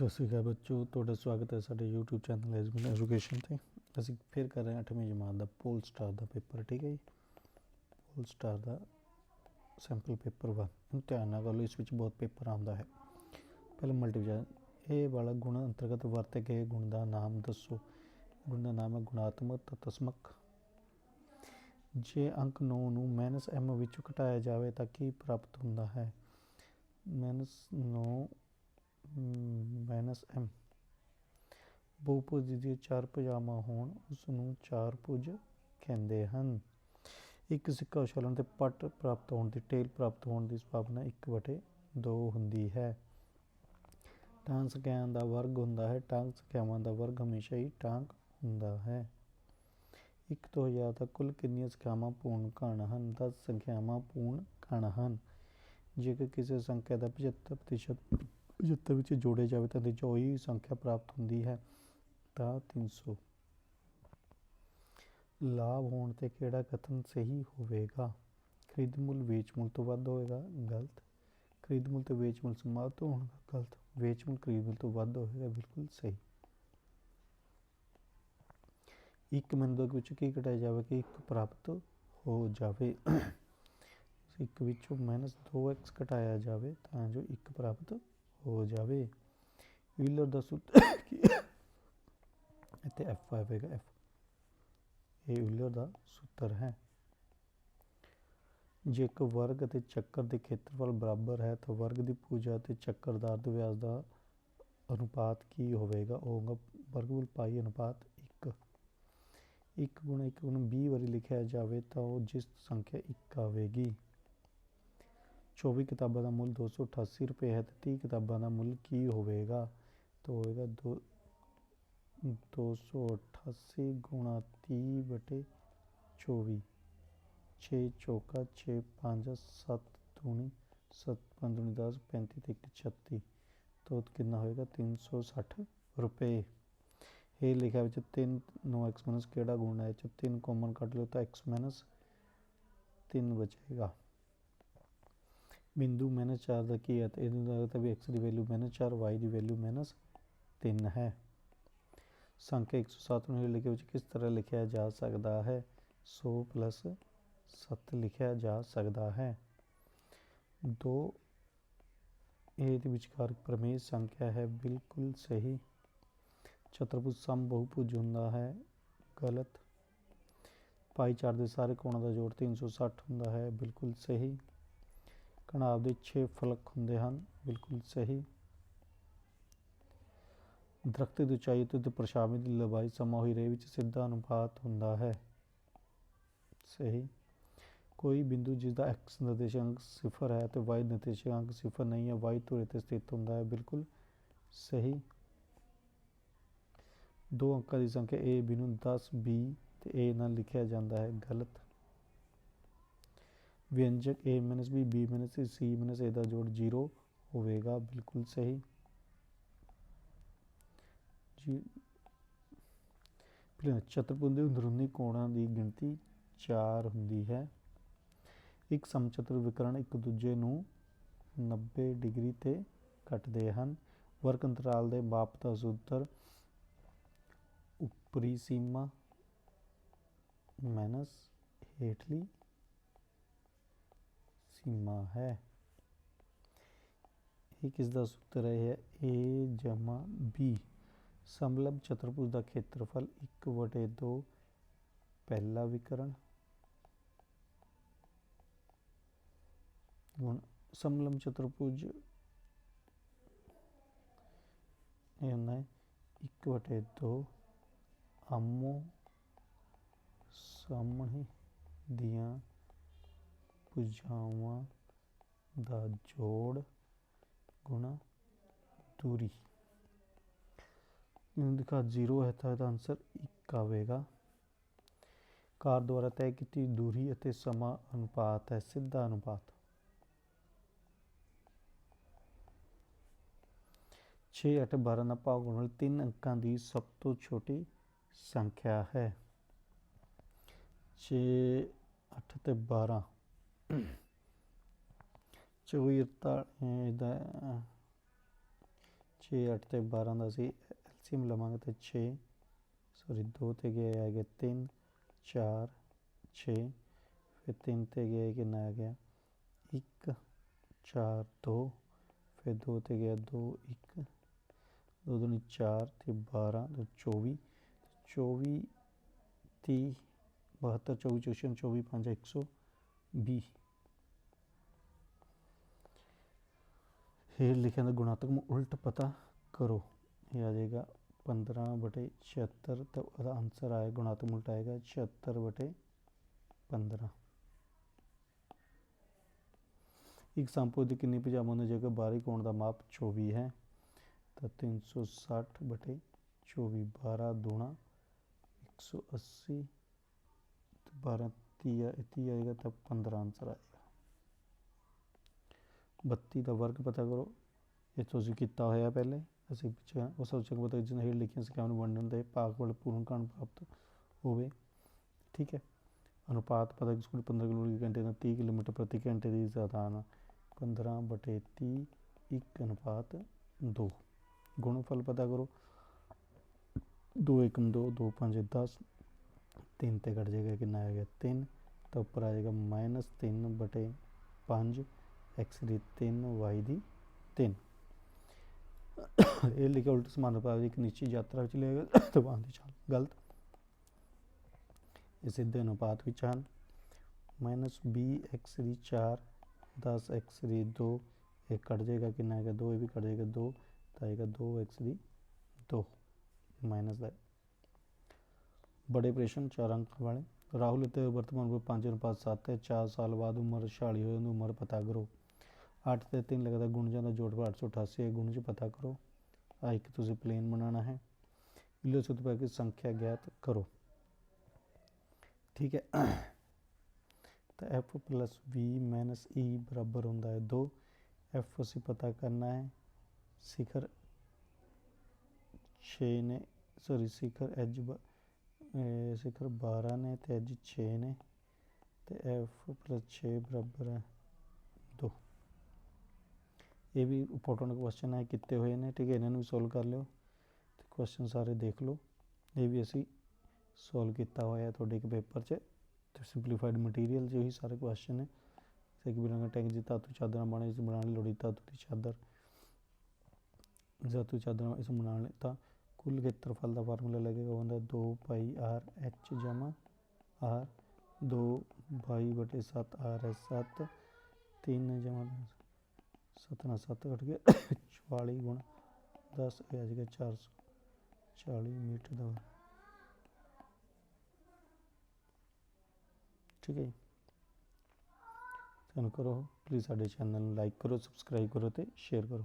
ਸਤਿ ਸ਼੍ਰੀ ਅਕਾਲ ਬੱਚੋ, ਤੁਹਾਡਾ ਸਵਾਗਤ ਹੈ ਸਾਡੇ YouTube ਚੈਨਲ ਐਜੂਕੇਸ਼ਨ ਐਜੂਕੇਸ਼ਨ ਤੇ। ਅਸੀਂ ਫਿਰ ਕਰ ਰਹੇ ਹਾਂ 8ਵੀਂ ਜਮਾਤ ਦਾ ਪੋਲ ਸਟਾਰ ਦਾ ਪੇਪਰ, ਠੀਕ ਹੈ ਜੀ? ਪੋਲ ਸਟਾਰ ਦਾ ਸੈਂਪਲ ਪੇਪਰ 1 ਨੂੰ ਧਿਆਨ ਨਾਲ ਕਰ ਲਓ ਇਸ ਵਿੱਚ ਬਹੁਤ ਪੇਪਰ ਆਉਂਦਾ ਹੈ। ਪਹਿਲਾਂ ਮਲਟੀਪਲ ਇਹ ਵਾਲਾ ਗੁਣ ਅੰਤਰਗਤ ਵਰਤੇ ਗਏ ਗੁਣ ਦਾ ਨਾਮ ਦੱਸੋ। ਗੁਣ ਦਾ ਨਾਮ ਹੈ ਗੁਣਾਤਮਕ, ਤਤਸਮਕ। ਜੇ ਅੰਕ 9 ਨੂੰ ਮਾਈਨਸ m ਵਿੱਚੋਂ ਘਟਾਇਆ ਜਾਵੇ ਤਾਂ ਕੀ ਪ੍ਰਾਪਤ ਹੁੰਦਾ ਹੈ? ਮਾਈਨਸ 9 ਮਾਈਨਸ m ਬਹੁਭੁਜ ਦੀ ਚਾਰ ਭੁਜਾਵਾਂ ਹੋਣ ਉਸ ਨੂੰ ਚਾਰ ਭੁਜ ਕਹਿੰਦੇ ਹਨ। ਇੱਕ ਸਿੱਕਾ ਉਛਾਲਣ ਤੇ ਪਟ ਪ੍ਰਾਪਤ ਹੋਣ ਦੀ, ਟੇਲ ਪ੍ਰਾਪਤ ਹੋਣ ਦੀ ਸੰਭਾਵਨਾ 1/2 ਹੁੰਦੀ ਹੈ। ਟਾਂਕ ਸੰਖਿਆਵਾਂ ਦਾ ਵਰਗ ਹੁੰਦਾ ਹੈ, ਟਾਂਗ ਸੰਖਿਆਵਾਂ ਦਾ ਵਰਗ ਹਮੇਸ਼ਾ ਹੀ ਟਾਂਗ ਹੁੰਦਾ ਹੈ। ਇੱਕ ਤੋਂ ਹਜ਼ਾਰ ਤੱਕ ਕੁੱਲ ਕਿੰਨੀਆਂ ਸੰਖਿਆਵਾਂ ਪੂਰਨ ਘਣ ਹਨ? 10 ਸੰਖਿਆਵਾਂ ਪੂਰਨ ਘਣ ਹਨ। ਜੇਕਰ ਕਿਸੇ ਸੰਖਿਆ ਦਾ 75% 75 ਵਿੱਚ ਜੋੜਿਆ ਜਾਵੇ ਤਾਂ ਨਤੀਜਾ ਉਹੀ ਸੰਖਿਆ ਪ੍ਰਾਪਤ ਹੁੰਦੀ ਹੈ ਤਾਂ 300 ਲਾਭ ਹੋਣ ਤੇ ਕਿਹੜਾ ਕਥਨ ਸਹੀ ਹੋਵੇਗਾ? ਖਰੀਦ ਮੁੱਲ, ਵੇਚ ਮੁੱਲ ਤੋਂ ਵੱਧ ਹੋਵੇਗਾ, ਗਲਤ। ਖਰੀਦ ਮੁੱਲ ਤੇ ਵੇਚ ਮੁੱਲ ਸਮਾਨ ਤੋਂ ਹੋਣਗਾ ਗਲਤ। ਵੇਚ ਮੁੱਲ, ਖਰੀਦ ਮੁੱਲ ਤੋਂ ਵੱਧ ਹੋਵੇਗਾ, ਬਿਲਕੁਲ ਸਹੀ। ਇੱਕ ਮਿੰਟ ਵਿੱਚ ਕੀ ਘਟਾਇਆ ਜਾਵੇ ਕਿ ਇੱਕ ਪ੍ਰਾਪਤ ਹੋ ਜਾਵੇ? ਇੱਕ ਵਿੱਚੋਂ ਮਾਈਨਸ 2x ਘਟਾਇਆ ਜਾਵੇ ਤਾਂ ਜੋ ਇੱਕ ਪ੍ਰਾਪਤ ਹੋ ਜਾਵੇ। ਵੀਲਰ ਦਾ ਸੂਤਰ ਇੱਥੇ f ਆਵੇਗਾ f ਇਹ ਵੀਲਰ ਦਾ ਸੂਤਰ ਹੈ। ਜੇ ਇੱਕ ਵਰਗ ਅਤੇ ਚੱਕਰ ਦੇ ਖੇਤਰਫਲ ਬਰਾਬਰ ਹੈ ਤਾਂ ਵਰਗ ਦੀ ਪੂਜਾ ਅਤੇ ਚੱਕਰ ਦਾ ਅਰਧ ਵਿਆਸ ਦਾ ਅਨੁਪਾਤ ਕੀ ਹੋਵੇਗਾ? ਉਹ ਹੋਗਾ ਵਰਗਮੂਲ ਪਾਈ ਅਨੁਪਾਤ 1 1 ਗੁਣਾ 1 ਗੁਣਾ 20 ਵਾਰੀ ਲਿਖਿਆ ਜਾਵੇ ਤਾਂ ਉਹ ਜਿਸ ਸੰਖਿਆ 1 ਆਵੇਗੀ। 24 ਕਿਤਾਬਾਂ ਦਾ ਮੁੱਲ 288 ਰੁਪਏ ਹੈ ਤੇ 30 ਕਿਤਾਬਾਂ ਦਾ ਮੁੱਲ ਕੀ ਹੋਵੇਗਾ? ਤਾਂ ਹੋਵੇਗਾ 2 288 ਗੁਣਾ 30 ਬਟੇ 24 6 ਚੌਕਾ 6 5 7 ਦੂਣੀ 7 ਪੰਜ ਦੂਣੀ 10 35 ਤੇ 1 36 ਤੋਂ ਕਿੰਨਾ ਹੋਏਗਾ 360 ਰੁਪਏ। ਇਹ ਲਿਖਿਆ ਵਿੱਚ 3 9 x ਮਾਈਨਸ ਕਿਹੜਾ ਗੁਣਾ ਹੈ? ਚ 3 ਕਾਮਨ ਕੱਢ ਲਓ ਤਾਂ x ਮਾਈਨਸ 3 ਬਚੇਗਾ। ਬਿੰਦੂ ਮਾਈਨਸ 4 ਦਾ ਕੀ ਹੈ ਤੇ ਇਹਨੂੰ ਲੱਗਦਾ ਵੀ x ਦੀ ਵੈਲਿਊ ਮਾਈਨਸ 4 y ਦੀ ਵੈਲਿਊ ਮਾਈਨਸ 3 ਹੈ ਸੰਖਿਆ 107 ਨੂੰ ਲਿਖੇ ਵਿੱਚ ਕਿਸ ਤਰ੍ਹਾਂ ਲਿਖਿਆ ਜਾ ਸਕਦਾ ਹੈ 100 ਪਲੱਸ 7 ਲਿਖਿਆ ਜਾ ਸਕਦਾ ਹੈ ਦੋ ਇਹ ਦੇ ਵਿਚਕਾਰ ਪ੍ਰਮੇୟ ਸੰਖਿਆ ਹੈ ਬਿਲਕੁਲ ਸਹੀ ਚਤੁਰਭੁਜ ਸਮ ਬਹੁਭੁਜ ਹੁੰਦਾ ਹੈ ਗਲਤ ਪਾਈ ਚਾਰ ਦੇ ਸਾਰੇ ਕੋਣਾਂ ਦਾ ਜੋੜ 360 ਹੁੰਦਾ ਹੈ ਬਿਲਕੁਲ ਸਹੀ ਘਣਾਵ ਦੇ 6 ਫਲਕ ਹੁੰਦੇ ਹਨ, ਬਿਲਕੁਲ ਸਹੀ। ਦਰਖਤ ਦੀ ਉਚਾਈ ਤੇ ਪਰਛਾਵੇਂ ਦੀ ਲੰਬਾਈ ਸਮਾਂ ਹੋਈ ਰੇ ਵਿੱਚ ਸਿੱਧਾ ਅਨੁਪਾਤ ਹੁੰਦਾ ਹੈ। ਸਹੀ। ਕੋਈ ਬਿੰਦੂ ਜਿਸ ਦਾ x ਨਿਰਦੇਸ਼ਾਂਕ ਸਿਫਰ ਹੈ ਤੇ y ਨਿਰਦੇਸ਼ਾਂਕ ਸਿਫਰ ਨਹੀਂ ਹੈ, y ਧੁਰੇ ਤੇ ਸਥਿਤ ਹੁੰਦਾ ਹੈ, ਬਿਲਕੁਲ ਸਹੀ। ਦੋ ਅੰਕਾਂ ਦੀ ਸੰਖਿਆ a ਬਿਨੂ ਨੂੰ 10 b ਤੇ a ਨਾਲ ਲਿਖਿਆ ਜਾਂਦਾ ਹੈ, ਗਲਤ। ਵਿਅੰਜਕ a b b c c ਦਾ ਜੋੜ 0 ਹੋਵੇਗਾ, ਬਿਲਕੁਲ ਸਹੀ। ਜੀ ਚਤੁਰਭੁਜ ਦੇ ਅੰਦਰੂਨੀ ਕੋਣਾਂ ਦੀ ਗਿਣਤੀ 4 ਹੁੰਦੀ ਹੈ। ਇੱਕ ਸਮਚਤੁਰ ਵਿਕਰਣ ਇੱਕ ਦੂਜੇ ਨੂੰ 90 ਡਿਗਰੀ ਤੇ ਕੱਟਦੇ ਹਨ। ਵਰਕ ਅੰਤਰਾਲ ਦੇ ਮਾਪ ਦਾ ਸੂਤਰ ਉੱਪਰੀ ਸੀਮਾ ਮਾਈਨਸ ਹੇਠਲੀ ਸੀਮਾ ਹੈ। ਇਹ ਕਿਸ ਦਾ ਸੂਤਰ ਹੈ? a ਜਮਾ b ਸਮਲੰਬ ਚਤੁਰਭੁਜ ਦਾ ਖੇਤਰਫਲ 1/2 ਪਹਿਲਾ ਵਿਕਰਣ। ਹੁਣ ਸਮਲੰਬ ਚਤੁਰਭੁਜ ਇਹ ਹੁੰਦਾ ਹੈ 1/2 ਆਮੋ ਸਾਹਮਣੇ ਦੀਆਂ ਭੁਜਾਵਾਂ ਦਾ ਜੋੜ ਗੁਣਾ ਦੂਰੀ। ਇਹਨੂੰ ਦਿਖਾ 0 ਹੈ ਤਾਂ ਇਹਦਾ ਆਨਸਰ 1 ਆਵੇਗਾ। ਕਾਰ ਦੁਆਰਾ ਤੈਅ ਕੀਤੀ ਦੂਰੀ ਅਤੇ ਸਮਾਂ ਅਨੁਪਾਤ ਹੈ, ਸਿੱਧਾ ਅਨੁਪਾਤ। 6 8 12 ਦਾ ਭਾਗ ਹੋਣ ਵਾਲੀ ਤਿੰਨ ਅੰਕਾਂ ਦੀ ਸਭ ਤੋਂ ਛੋਟੀ ਸੰਖਿਆ ਹੈ। 6 8 ਤੇ 12 ਚੌਵੀ ਅੜਤਾਲੀ ਦਾ 6 8 ਤੇ 12 ਦਾ ਅਸੀਂ ਐਲਸੀਐਮ ਲਵਾਂਗੇ ਤੇ 6 ਸੌਰੀ 2 ਤੇ ਗਏ ਆ ਗਿਆ 3 4 6 ਫਿਰ 3 ਤੇ ਗਿਆ ਕਿੰਨਾ ਆ ਗਿਆ 1 4 2 ਫਿਰ 2 ਤੇ ਗਿਆ 2 1 ਦੋ ਦੁਨੀ 4 ਤੇ 12 ਤੇ 24 24 30 72 24 ਚੌਸ਼ਨ 24 5 120 ਹੇਠ ਲਿਖਿਆ ਦਾ ਗੁਣਾਤਮਕ ਉਲਟ ਪਤਾ ਕਰੋ। ਇਹ ਆ ਜਾਏਗਾ 15 ਬਟੇ 76 ਤਾਂ ਉਹਦਾ ਆਨਸਰ ਆਏਗਾ, ਗੁਣਾਤਮਕ ਉਲਟ ਆਏਗਾ 76 ਬਟੇ 15 ਇੱਕ ਸੰਪੋ ਦੀ ਕਿੰਨੀ ਭੁਜਾਵਾਂ ਦੀ ਜਗ੍ਹਾ ਬਾਹਰੀ ਕੋਣ ਦਾ ਮਾਪ 24 ਹੈ? ਤਾਂ 360 ਬਟੇ 24 12 ਦੂਣਾ 180 ਤੇ 12 30 ਆ- 30 ਆਏਗਾ ਤਾਂ 15 ਆਨਸਰ ਆਏਗਾ। 32 ਦਾ ਵਰਗ ਪਤਾ ਕਰੋ ਇਹ ਤੁਸੀਂ ਕੀਤਾ ਹੋਇਆ ਪਹਿਲੇ, ਅਸੀਂ ਪਿੱਛੇ ਉਸ ਸੋਚਣ ਪਤਾ ਜਿਸ ਹੇਠ ਲਿਖੀਆਂ ਸੰਖਿਆਵਾਂ ਨੂੰ ਵੰਡਣ ਦੇ, ਭਾਗ ਵਾਲੇ ਪੂਰਨ ਕਾਣ ਪ੍ਰਾਪਤ ਹੋਵੇ, ਠੀਕ ਹੈ? ਅਨੁਪਾਤ ਪਤਾ ਕਿ ਸਕੂਲ 15 ਕਿਲੋਮੀਟਰ ਘੰਟੇ ਦਾ 30 ਕਿਲੋਮੀਟਰ ਪ੍ਰਤੀ ਘੰਟੇ ਦੀ ਜ਼ਦਾਨ 15 ਬਟੇ 30 1 ਅਨੁਪਾਤ 2 ਗੁਣਫਲ ਪਤਾ ਕਰੋ 2 1 2 2 5 10 3 ਤੇ ਘਟ ਜਾਏਗਾ ਕਿੰਨਾ ਆ ਗਿਆ? 3 ਤਾਂ ਉੱਪਰ ਆ ਜਾਏਗਾ ਮਾਈਨਸ 3 ਬਟੇ 5 x ਦੀ 3 y ਦੀ 3 ਇਹ ਲਿਖਿਆ ਉਲਟ ਸਮਾਨ ਦੀ ਇੱਕ ਨਿਸ਼ਚਿਤ ਯਾਤਰਾ ਵਿੱਚ ਲਿਆ ਦਬਾਅ ਦੀ ਚਾਲ, ਗਲਤ। ਇਹ ਸਿੱਧੇ ਅਨੁਪਾਤ ਵਿੱਚ ਹਨ। ਮਾਈਨਸ ਬੀ ਐਕਸ ਦੀ 4 10 ਐਕਸ ਦੀ 2 ਇਹ ਕੱਟ ਜਾਏਗਾ ਕਿੰਨਾ ਆਏਗਾ 2 ਇਹ ਵੀ ਕੱਟ ਜਾਏਗਾ 2 ਤਾਂ ਆਏਗਾ 2 ਐਕਸ ਦੀ 2 ਮਾਈਨਸ ਦਾ ਬੜੇ ਪ੍ਰਸ਼ਨ, ਚਾਰ ਅੰਕ ਵਾਲੇ। ਰਾਹੁਲ ਅਤੇ ਵਰਤਮਾਨ ਵਿੱਚ 5 ਅਨੁਪਾਤ 7 ਹੈ। 4 ਸਾਲ ਬਾਅਦ ਉਮਰ 46 ਹੋਏ ਉਹਦੀ ਉਮਰ ਪਤਾ ਕਰੋ। 8 ਤੇ 3 ਲੱਗਦਾ ਗੁਣ ਜਾਂਦਾ, ਜੋੜ 888 ਹੈ, ਗੁਣ ਚ ਪਤਾ ਕਰੋ। ਆ ਇੱਕ ਤੁਸੀਂ ਪਲੇਨ ਬਣਾਉਣਾ ਹੈ। ਇਲੋ ਸੁਤ ਪਾ ਕੇ ਸੰਖਿਆ ਗਿਆਤ ਕਰੋ। ਠੀਕ ਹੈ। ਤਾਂ f plus v minus e ਬਰਾਬਰ ਹੁੰਦਾ ਹੈ। 2 f ਅਸੀਂ ਪਤਾ ਕਰਨਾ ਹੈ। ਸਿਖਰ 6 ਨੇ ਸੌਰੀ ਸਿਖਰ ਐਜ ਸਿਖਰ 12 ਨੇ ਤੇ ਐਜ 6 ਨੇ। ਤੇ f plus 6 ਬਰਾਬਰ ਹੈ। ਇਹ ਵੀ ਇੰਪੋਰਟੈਂਟ ਕੁਐਸਚਨ ਹੈ, ਕੀਤੇ ਹੋਏ ਨੇ, ਠੀਕ ਹੈ, ਇਹਨਾਂ ਨੂੰ ਵੀ ਸੋਲਵ ਕਰ ਲਿਓ ਤੇ ਕੁਐਸਚਨ ਸਾਰੇ ਦੇਖ ਲਓ। ਇਹ ਵੀ ਅਸੀਂ ਸੋਲਵ ਕੀਤਾ ਹੋਇਆ ਹੈ ਤੁਹਾਡੇ ਇੱਕ ਪੇਪਰ 'ਚ ਤੇ ਸਿੰਪਲੀਫਾਈਡ ਮਟੀਰੀਅਲ 'ਚ ਉਹੀ ਸਾਰੇ ਕੁਐਸਚਨ ਨੇ। ਜੈਸੇ ਕਿ ਬਿਨਾਂ ਟੈਂਕ ਜੀ, ਧਾਤੂ ਚਾਦਰਾਂ ਬਣੇ, ਇਸ ਬਣਾਉਣ ਲਈ ਲੋੜੀ ਧਾਤੂ ਦੀ ਚਾਦਰ। ਧਾਤੂ ਚਾਦਰਾਂ ਇਸ ਬਣਾਉਣ ਲਈ ਤਾਂ ਕੁੱਲ ਖੇਤਰਫਲ ਦਾ ਫਾਰਮੂਲਾ ਲੱਗੇਗਾ ਉਹ ਹੁੰਦਾ 2 ਪਾਈ ਆਰ ਐਚ ਜਮਾ ਆਰ 2 ਬਾਈ ਬਟੇ 7 ਆਰ ਐਸ 7 3 ਜਮਾ 7 ਨਾਲ 7 ਘਟ ਗਿਆ। 44 ਗੁਣ 10 ਇਹ ਆ ਜਾਏਗਾ 440 ਮੀਟਰ ਦਾ। ਠੀਕ ਹੈ ਜੀ। ਤੁਹਾਨੂੰ ਕਰੋ ਪਲੀਜ਼ ਸਾਡੇ ਚੈਨਲ ਨੂੰ ਲਾਈਕ ਕਰੋ ਸਬਸਕ੍ਰਾਈਬ ਕਰੋ ਤੇ ਸ਼ੇਅਰ ਕਰੋ।